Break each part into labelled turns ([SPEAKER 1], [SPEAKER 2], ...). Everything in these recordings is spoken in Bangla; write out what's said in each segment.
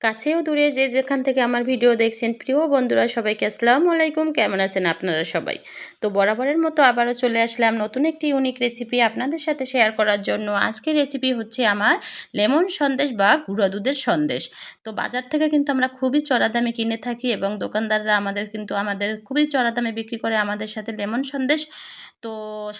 [SPEAKER 1] কাছেও দূরে যে যেখান থেকে আমার ভিডিও দেখছেন, প্রিয় বন্ধুরা সবাইকে আসসালামু আলাইকুম। কেমন আছেন আপনারা সবাই? তো বরাবরের মতো আবারও চলে আসলাম নতুন একটি ইউনিক রেসিপি আপনাদের সাথে শেয়ার করার জন্য। আজকের রেসিপি হচ্ছে আমার লেমন সন্দেশ বা গুঁড়া দুধের সন্দেশ। তো বাজার থেকে কিন্তু আমরা খুবই চড়া দামে কিনে থাকি এবং দোকানদাররা আমাদের কিন্তু আমাদের খুবই চড়া দামে বিক্রি করে আমাদের সাথে লেমন সন্দেশ। তো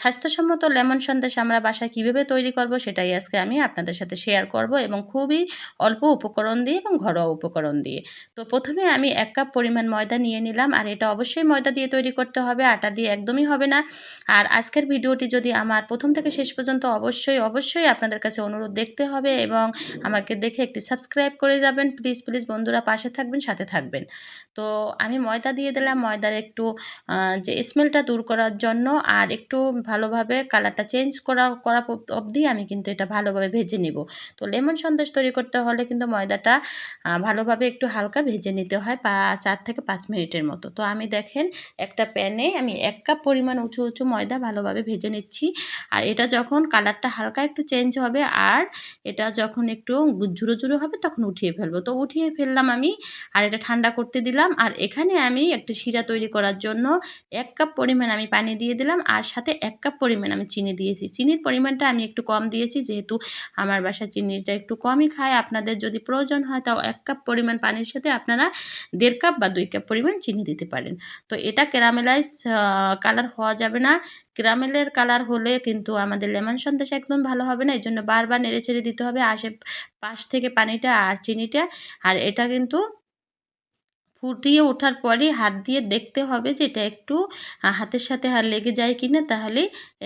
[SPEAKER 1] স্বাস্থ্যসম্মত লেমন সন্দেশ আমরা বাসায় কীভাবে তৈরি করব সেটাই আজকে আমি আপনাদের সাথে শেয়ার করব এবং খুবই অল্প উপকরণ দিয়ে এবং ঘরোয়া উপকরণ দিয়ে। তো প্রথমে আমি এক কাপ পরিমাণ ময়দা নিয়ে নিলাম আর এটা অবশ্যই ময়দা দিয়ে তৈরি করতে হবে, আটা দিয়ে একদমই হবে না। আর আজকের ভিডিওটি যদি আমার প্রথম থেকে শেষ পর্যন্ত অবশ্যই অবশ্যই আপনাদের কাছে অনুরোধ দেখতে হবে এবং আমাকে দেখে একটি সাবস্ক্রাইব করে যাবেন। প্লিজ প্লিজ বন্ধুরা পাশে থাকবেন, সাথে থাকবেন। তো আমি ময়দা দিয়ে দিলাম, ময়দার একটু যে স্মেলটা দূর করার জন্য আর একটু ভালোভাবে কালারটা চেঞ্জ করা করা অবধি আমি কিন্তু এটা ভালোভাবে ভেজে নিব। তো লেমন সন্দেশ তৈরি করতে হলে কিন্তু ময়দাটা ভালোভাবে একটু হালকা ভেজে নিতে হয় পা, চার থেকে পাঁচ মিনিটের মতো। তো আমি দেখেন একটা প্যানে আমি এক কাপ পরিমাণ উঁচু উঁচু ময়দা ভালোভাবে ভেজে নিচ্ছি। আর এটা যখন কালারটা হালকা একটু চেঞ্জ হবে আর এটা যখন একটু ঝুরো ঝুরো হবে তখন উঠিয়ে ফেলব। তো উঠিয়ে ফেললাম আমি আর এটা ঠান্ডা করতে দিলাম। আর এখানে আমি একটা শিরা তৈরি করার জন্য এক কাপ পরিমাণ আমি পানি দিয়ে দিলাম। আর সাথে এক কাপ পরিমাণ আমি চিনি দিয়েছি। চিনির পরিমাণটা আমি একটু কম দিয়েছি যেহেতু আমার বাসা চিনিটা একটু কমই খায়। আপনাদের যদি প্রয়োজন হয় তাও এক কাপ পরিমাণ পানির সাথে আপনারা দেড় কাপ বা দুই কাপ পরিমাণ চিনি দিতে পারেন। তো এটা ক্যারামেলাইজ কালার হওয়া যাবে না। ক্যারামেলের কালার হলে কিন্তু আমাদের লেমন সন্দেশ একদম ভালো হবে না। এই জন্য বারবার নেড়ে চেড়ে দিতে হবে আশে পাশ থেকে পানিটা আর চিনিটা। আর এটা কিন্তু ফুটিয়ে ওঠার পরে হাত দিয়ে দেখতে হবে যে এটা একটু হাতের সাথে হাত লেগে যায় কি না তাহলে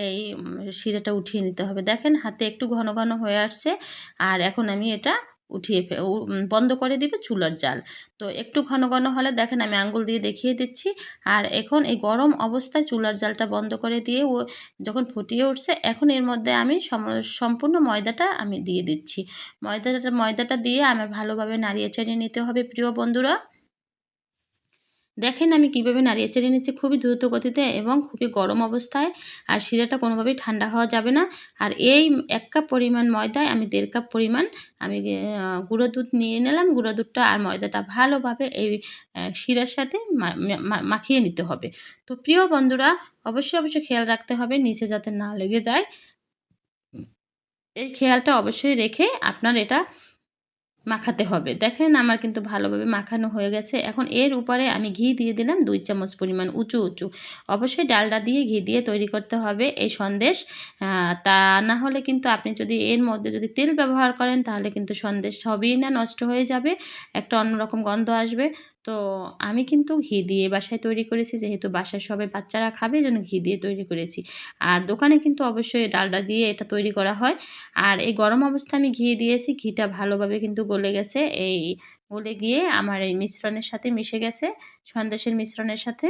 [SPEAKER 1] এই শিরাটা উঠিয়ে নিতে হবে। দেখেন হাতে একটু ঘন ঘন হয়ে আসছে। আর এখন আমি এটা উঠিয়ে বন্ধ করে দিবে চুলার জাল। তো একটু ঘন ঘন হলে দেখেন আমি আঙ্গুল দিয়ে দেখিয়ে দিচ্ছি। আর এখন এই গরম অবস্থায় চুলার জালটা বন্ধ করে দিয়ে ও, যখন ফুটিয়ে উঠছে এখন এর মধ্যে আমি সম্পূর্ণ ময়দাটা আমি দিয়ে দিচ্ছি। ময়দাটা ময়দাটা দিয়ে আমার ভালোভাবে নাড়িয়ে চাড়িয়ে নিতে হবে প্রিয় বন্ধুরা। দেখেন আমি কীভাবে নাড়িয়ে চাড়িয়ে নিচ্ছি খুবই দ্রুত গতিতে এবং খুবই গরম অবস্থায়। আর শিরাটা কোনোভাবেই ঠান্ডা হওয়া যাবে না। আর এই এক কাপ পরিমাণ ময়দায় আমি দেড় কাপ পরিমাণ আমি গুঁড়ো দুধ নিয়ে নিলাম। গুঁড়ো দুধটা আর ময়দাটা ভালোভাবে এই শিরার সাথে মাখিয়ে নিতে হবে। তো প্রিয় বন্ধুরা, অবশ্যই অবশ্যই খেয়াল রাখতে হবে নিচে যাতে না লেগে যায়। এই খেয়ালটা অবশ্যই রেখে আপনার এটা মাখাতে হবে। দেখেন আমার কিন্তু ভালোভাবে মাখানো হয়ে গেছে। এখন এর উপরে আমি ঘি দিয়ে দিলাম দুই চামচ পরিমাণ উঁচু উঁচু। অবশ্যই ডালটা দিয়ে ঘি দিয়ে তৈরি করতে হবে এই সন্দেশ। তা না হলে কিন্তু আপনি যদি এর মধ্যে যদি তেল ব্যবহার করেন তাহলে কিন্তু সন্দেশ হবেই না, নষ্ট হয়ে যাবে। একটা অন্যরকম গন্ধ আসবে। তো আমি কিন্তু ঘি দিয়ে বাসায় তৈরি করেছি। যেহেতু বাসায় সবাই বাচ্চারা খাবে জন্য ঘি দিয়ে তৈরি করেছি। আর দোকানে কিন্তু অবশ্যই ডালডা দিয়ে এটা তৈরি করা হয়। আর এই গরম অবস্থা আমি ঘি দিয়েছি। ঘিটা ভালোভাবে কিন্তু গলে গেছে। এই গলে গিয়ে আমার এই মিশ্রণের সাথে মিশে গেছে, সন্দেশের মিশ্রণের সাথে।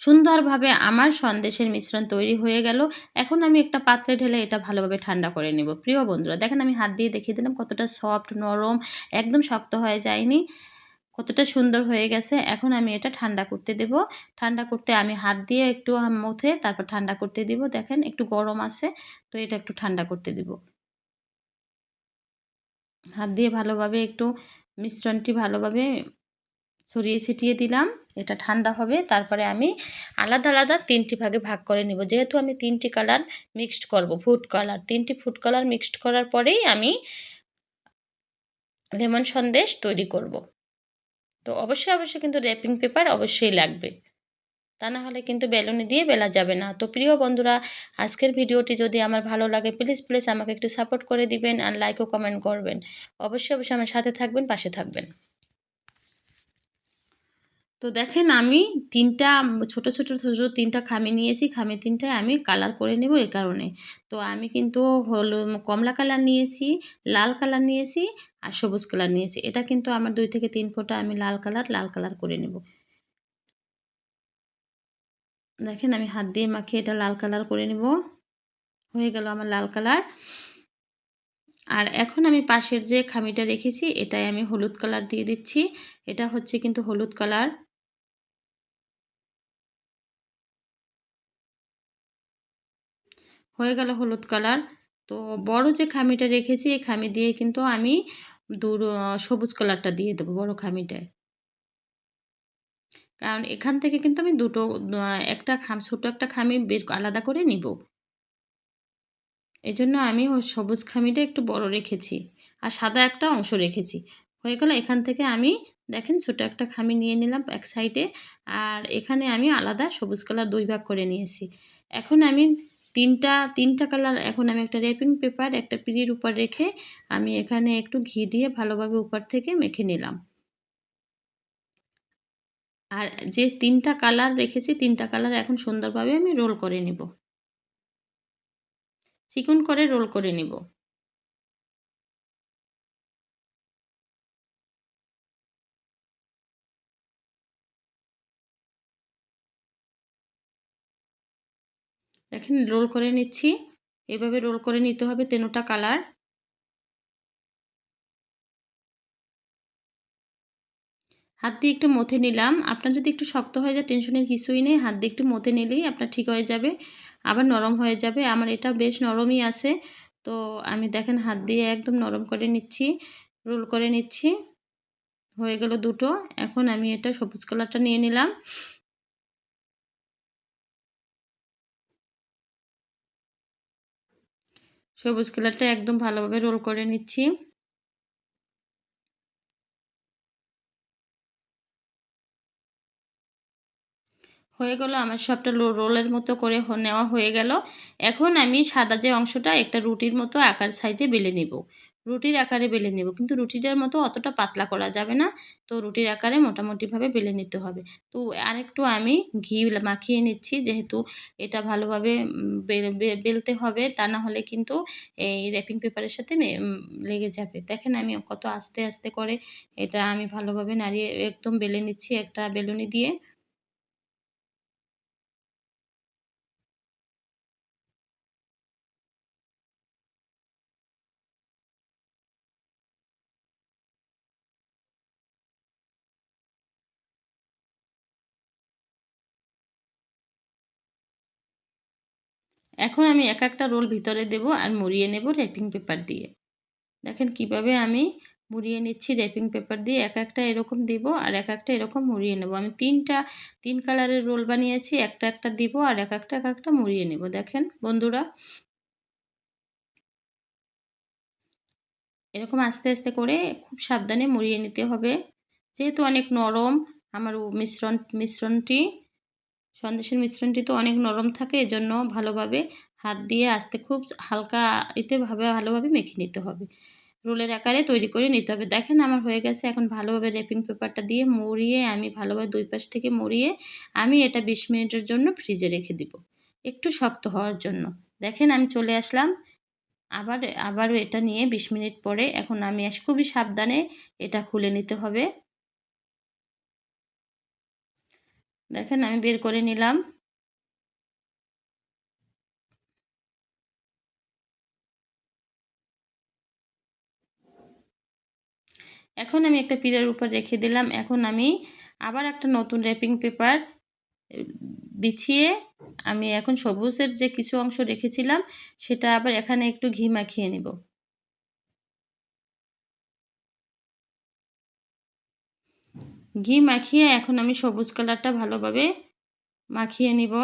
[SPEAKER 1] সুন্দরভাবে আমার সন্দেশের মিশ্রণ তৈরি হয়ে গেল। এখন আমি একটা পাত্রে ঢেলে এটা ভালোভাবে ঠান্ডা করে নেব। প্রিয় বন্ধুরা, দেখেন আমি হাত দিয়ে দেখিয়ে দিলাম কতটা সফট, নরম, একদম শক্ত হয়ে যায়নি। কতটা সুন্দর হয়ে গেছে, এখন আমি এটা ঠান্ডা করতে দেব। ঠান্ডা করতে আমি হাত দিয়ে একটু মথে তারপর ঠান্ডা করতে দিব। দেখেন একটু গরম আছে, তো এটা একটু ঠান্ডা করতে দিব। হাত দিয়ে ভালোভাবে একটু মিশ্রণটি ভালোভাবে ছড়িয়ে ছিটিয়ে দিলাম, এটা ঠান্ডা হবে। তারপরে আমি আলাদা আলাদা তিনটি ভাগে ভাগ করে নিব। যেহেতু আমি তিনটি কালার মিক্সড করব, ফুড কালার, তিনটি ফুড কালার মিক্সড করার পরেই আমি লেমন সন্দেশ তৈরি করব। তো অবশ্যই অবশ্যই কিন্তু র্যাপিং পেপার অবশ্যই লাগবে। তা না হলে কিন্তু বেলুনি দিয়ে বেলা যাবে না। তো প্রিয় বন্ধুরা, আজকের ভিডিওটি যদি আমার ভালো লাগে প্লিজ প্লিজ আমাকে একটু সাপোর্ট করে দিবেন আর লাইক ও কমেন্ট করবেন। অবশ্যই অবশ্যই আমার সাথে থাকবেন, পাশে থাকবেন। তো দেখেন আমি তিনটা, ছোট ছোট ছোট তিনটা খামি নিয়েছি। খামি তিনটায় আমি কালার করে নেব এ কারণে। তো আমি কিন্তু হলো, কমলা কালার নিয়েছি, লাল কালার নিয়েছি আর সবুজ কালার নিয়েছি। এটা কিন্তু আমার দুই থেকে তিন ফোঁটা আমি লাল কালার লাল কালার করে নেব। দেখেন আমি হাত দিয়ে মাখিয়ে এটা লাল কালার করে নেব। হয়ে গেল আমার লাল কালার আর এখন আমি পাশের যে খামিটা রেখেছি এটাই আমি হলুদ কালার দিয়ে দিচ্ছি। এটা হচ্ছে কিন্তু হলুদ কালার হয়ে গেল হলুদ কালার। তো বড় যে খামিটা রেখেছি, এই খামি দিয়ে কিন্তু আমি দূর সবুজ কালারটা দিয়ে দেবো বড় খামিটায়। কারণ এখান থেকে কিন্তু আমি দুটো একটা খাম, ছোটো একটা খামি বের আলাদা করে নিব। এজন্য আমি ওই সবুজ খামিটা একটু বড় রেখেছি আর সাদা একটা অংশ রেখেছি। হয়ে গেল এখান থেকে আমি দেখেন ছোট একটা খামি নিয়ে নিলাম এক সাইডে। আর এখানে আমি আলাদা সবুজ কালার দুই ভাগ করে নিয়েছি। এখন আমি তিনটা তিনটা কালার এখন আমি একটা র্যাপিং পেপার একটা পিড়ির উপর রেখে আমি এখানে একটু ঘি দিয়ে ভালোভাবে উপর থেকে মেখে নিলাম। আর যে তিনটা কালার রেখেছি, তিনটা কালার এখন সুন্দরভাবে আমি রোল করে নিব। চিকন করে রোল করে নেব। দেখেন রোল করে নিচ্ছি। এভাবে রোল করে নিতে হবে তেনোটা কালার হাত দিয়ে একটু মথে নিলাম। আপনার যদি একটু শক্ত হয়ে যায় টেনশনের কিছুই নেই। হাত দিয়ে একটু মথে নিলেই আপনার ঠিক হয়ে যাবে। আবার নরম হয়ে যাবে। আমার এটা বেশ নরমই আছে। তো আমি দেখেন হাত দিয়ে একদম নরম করে নিচ্ছি রোল করে নিচ্ছি। হয়ে গেল দুটো। এখন আমি এটা সবুজ কালারটা নিয়ে নিলাম। সবুজ কালারটা একদম ভালোভাবে রোল করে নিচ্ছি। হয়ে গেল, আমার সবটা রোলের মতো করে নেওয়া হয়ে গেল। এখন আমি সাদা যে অংশটা, একটা রুটির মতো আকার সাইজে বেলে নেব। রুটির আকারে বেলে নেব, কিন্তু রুটিটার মতো অতটা পাতলা করা যাবে না। তো রুটির আকারে মোটামুটিভাবে বেলে নিতে হবে। তো আরেকটু আমি ঘি মাখিয়ে নিচ্ছি, যেহেতু এটা ভালোভাবে বেলতে হবে, তা না হলে কিন্তু এই র্যাপিং পেপারের সাথে লেগে যাবে। দেখেন আমি কত আস্তে আস্তে করে এটা আমি ভালোভাবে নাড়িয়ে, একদম বেলে নিচ্ছি একটা বেলুনি দিয়ে। এখন আমি এক একটা রোল ভিতরে দেব আর মুড়িয়ে নেব র্যাপিং পেপার দিয়ে। দেখেন কীভাবে আমি মুড়িয়ে নিচ্ছি র্যাপিং পেপার দিয়ে, এক একটা এরকম দিব আর এক একটা এরকম মুড়িয়ে নেব। আমি তিনটা, তিন কালারের রোল বানিয়েছি, একটা একটা দিব আর এক একটা এক একটা মুড়িয়ে নেব। দেখেন বন্ধুরা। এরকম আস্তে আস্তে করে খুব সাবধানে মুড়িয়ে নিতে হবে। যেহেতু অনেক নরম আমার মিশ্রণ, মিশ্রণটি সন্দেশের মিশ্রণটি তো অনেক নরম থাকে, এজন্য ভালোভাবে হাত দিয়ে আস্তে খুব হালকা এতে ভাবে, ভালোভাবে মেখে নিতে হবে। রোলের আকারে তৈরি করে নিতে হবে। দেখেন আমার হয়ে গেছে, এখন ভালোভাবে র্যাপিং পেপারটা দিয়ে মুড়িয়ে আমি ভালোভাবে দুই পাশ থেকে মুড়িয়ে আমি এটা বিশ মিনিটের জন্য ফ্রিজে রেখে দিব। একটু শক্ত হওয়ার জন্য। দেখেন আমি চলে আসলাম। আবার আবারও এটা নিয়ে বিশ মিনিট পরে এখন আমি খুবই সাবধানে এটা খুলে নিতে হবে। দেখেন, আমি বের করে নিলাম। এখন আমি একটা পিলার উপর রেখে দিলাম। এখন আমি আবার একটা নতুন র্যাপিং পেপার বিছিয়ে আমি এখন সবুজের যে কিছু অংশ রেখেছিলাম, সেটা আবার এখানে একটু ঘি মাখিয়ে নেব। ঘি মাখিয়ে এখন আমি সবুজ কালারটা ভালোভাবে মাখিয়ে নিব।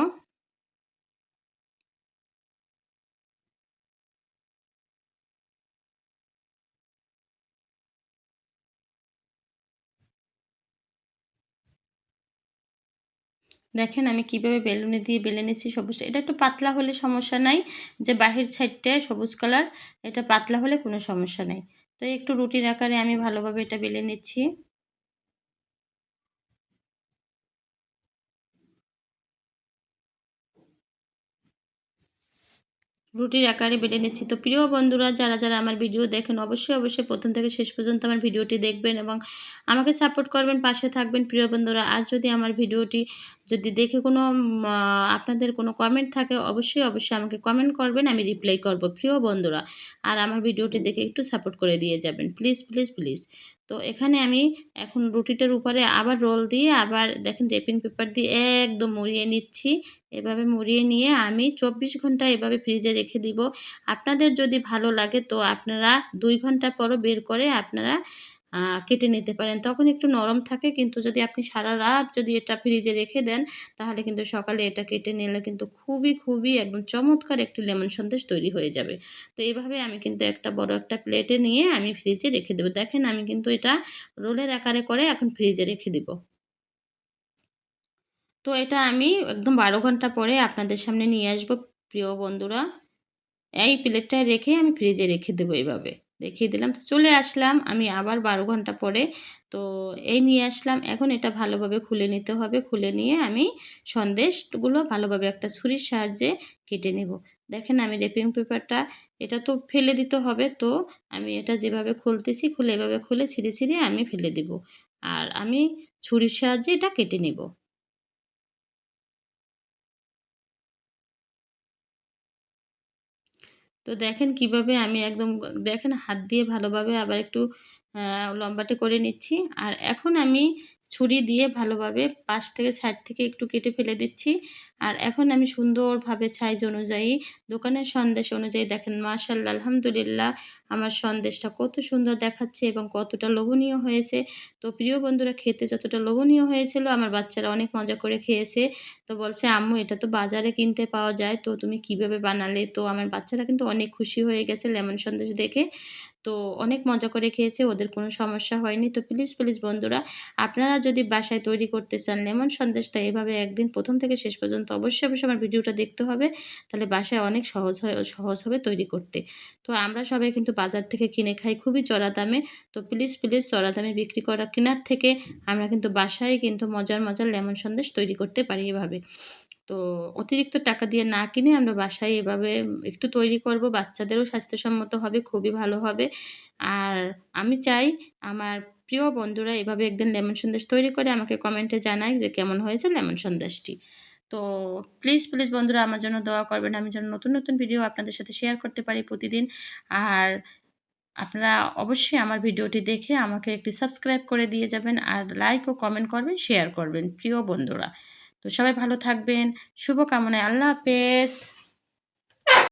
[SPEAKER 1] দেখেন আমি কীভাবে বেলুনে দিয়ে বেলে নিচ্ছি সবুজ, এটা একটু পাতলা হলে সমস্যা নাই, যে বাহির সাইডটায় সবুজ কালার, এটা পাতলা হলে কোনো সমস্যা নাই। তো একটু রুটির আকারে আমি ভালোভাবে এটা বেলে নিচ্ছি। রুটির আকারে বেটে নিচ্ছি। তো প্রিয় বন্ধুরা, যারা যারা আমার ভিডিও দেখেন, অবশ্যই অবশ্যই প্রথম থেকে শেষ পর্যন্ত আমার ভিডিওটি দেখবেন এবং আমাকে সাপোর্ট করবেন, পাশে থাকবেন। প্রিয় বন্ধুরা, আর যদি আমার ভিডিওটি যদি দেখে কোনো আপনাদের কোনো কমেন্ট থাকে, অবশ্যই অবশ্যই আমাকে কমেন্ট করবেন, আমি রিপ্লাই করব। প্রিয় বন্ধুরা, আর আমার ভিডিওটি দেখে একটু সাপোর্ট করে দিয়ে যাবেন। প্লিজ প্লিজ প্লিজ তো এখানে আমি এখন রুটিটার উপরে আবার রোল দিয়ে আবার দেখেন রেপিং পেপার দিয়ে একদম মুড়িয়ে নিচ্ছি। এভাবে মুড়িয়ে নিয়ে আমি চব্বিশ ঘণ্টা এভাবে ফ্রিজে রেখে দিব। আপনাদের যদি ভালো লাগে তো আপনারা দুই ঘণ্টা পরও বের করে আপনারা কেটে নিতে পারেন। তখন একটু নরম থাকে, কিন্তু যদি আপনি সারা রাত যদি এটা ফ্রিজে রেখে দেন, তাহলে কিন্তু সকালে এটা কেটে নিলে কিন্তু খুবই খুবই একদম চমৎকার একটি লেমন সন্দেশ তৈরি হয়ে যাবে। তো এইভাবে আমি কিন্তু একটা বড় একটা প্লেটে নিয়ে আমি ফ্রিজে রেখে দেবো। দেখেন আমি কিন্তু এটা রোলের আকারে করে এখন ফ্রিজে রেখে দেবো। তো এটা আমি একদম বারো ঘণ্টা পরে আপনাদের সামনে নিয়ে আসব। প্রিয় বন্ধুরা, এই প্লেটটায় রেখে আমি ফ্রিজে রেখে দেবো এইভাবে দেখিয়ে দিলাম। তো চলে আসলাম আমি আবার বারো ঘণ্টা পরে। তো এই নিয়ে আসলাম। এখন এটা ভালোভাবে খুলে নিতে হবে। খুলে নিয়ে আমি সন্দেশগুলো ভালোভাবে একটা ছুরির সাহায্যে কেটে নেব। দেখেন আমি রেপিং পেপারটা, এটা তো ফেলে দিতে হবে। তো আমি এটা যেভাবে খুলতেছি, খুলে এভাবে খুলে ছিঁড়ে ছিঁড়ে আমি ফেলে দিব। আর আমি ছুরির সাহায্যে এটা কেটে নেব। তো দেখেন কীভাবে আমি একদম দেখেন হাত দিয়ে ভালোভাবে আবার একটু লম্বাটে করে নিচ্ছি। আর এখন আমি ছুরি দিয়ে ভালোভাবে পাশ থেকে সাইড থেকে একটু কেটে ফেলে দিচ্ছি। আর এখন আমি সুন্দরভাবে সাইজ অনুযায়ী, দোকানের সন্দেশ অনুযায়ী দেখেন মাশাল্লাহ আলহামদুলিল্লাহ, আমার সন্দেশটা কত সুন্দর দেখাচ্ছে এবং কতটা লোভনীয় হয়েছে। তো প্রিয় বন্ধুরা, খেতে যতটা লোভনীয় হয়েছিল, আমার বাচ্চারা অনেক মজা করে খেয়েছে। তো বলছে, আম্মু, এটা তো বাজারে কিনতে পাওয়া যায়, তো তুমি কীভাবে বানালে? তো আমার বাচ্চারা কিন্তু অনেক খুশি হয়ে গেছে লেমন সন্দেশ দেখে। তো অনেক মজা করে খেয়েছে, ওদের কোনো সমস্যা হয়নি। তো প্লিজ প্লিজ বন্ধুরা, আপনারা যদি বাসায় তৈরি করতে চান লেমন সন্দেশটা এভাবে একদিন প্রথম থেকে শেষ পর্যন্ত অবশ্যই অবশ্যই আমার ভিডিওটা দেখতে হবে। তাহলে বাসায় অনেক সহজ হয়, সহজ হবে তৈরি করতে। তো আমরা সবাই কিন্তু বাজার থেকে কিনে খাই খুবই চড়া দামে। তো প্লিজ প্লিজ চড়া দামে বিক্রি করা কেনার থেকে আমরা কিন্তু বাসায় কিন্তু মজার মজার লেমন সন্দেশ তৈরি করতে পারি এভাবে। তো অতিরিক্ত টাকা দিয়ে না কিনে আমরা বাসায় এভাবে একটু তৈরি করব, বাচ্চাদেরও স্বাস্থ্যসম্মত হবে, খুবই ভালো হবে। আর আমি চাই আমার প্রিয় বন্ধুরা এভাবে একদিন লেমন সন্দেশ তৈরি করে আমাকে কমেন্টে জানায় যে কেমন হয়েছে লেমন সন্দেশটি। তো প্লিজ প্লিজ বন্ধুরা আমার জন্য দোয়া করবেন, আমি যেন নতুন নতুন ভিডিও আপনাদের সাথে শেয়ার করতে পারি প্রতিদিন। আর আপনারা অবশ্যই আমার ভিডিওটি দেখে আমাকে একটি সাবস্ক্রাইব করে দিয়ে যাবেন, আর লাইক ও কমেন্ট করবেন শেয়ার করবেন, প্রিয় বন্ধুরা। তো সবাই ভালো থাকবেন শুভকামনায় আল্লাহ হাফেজ।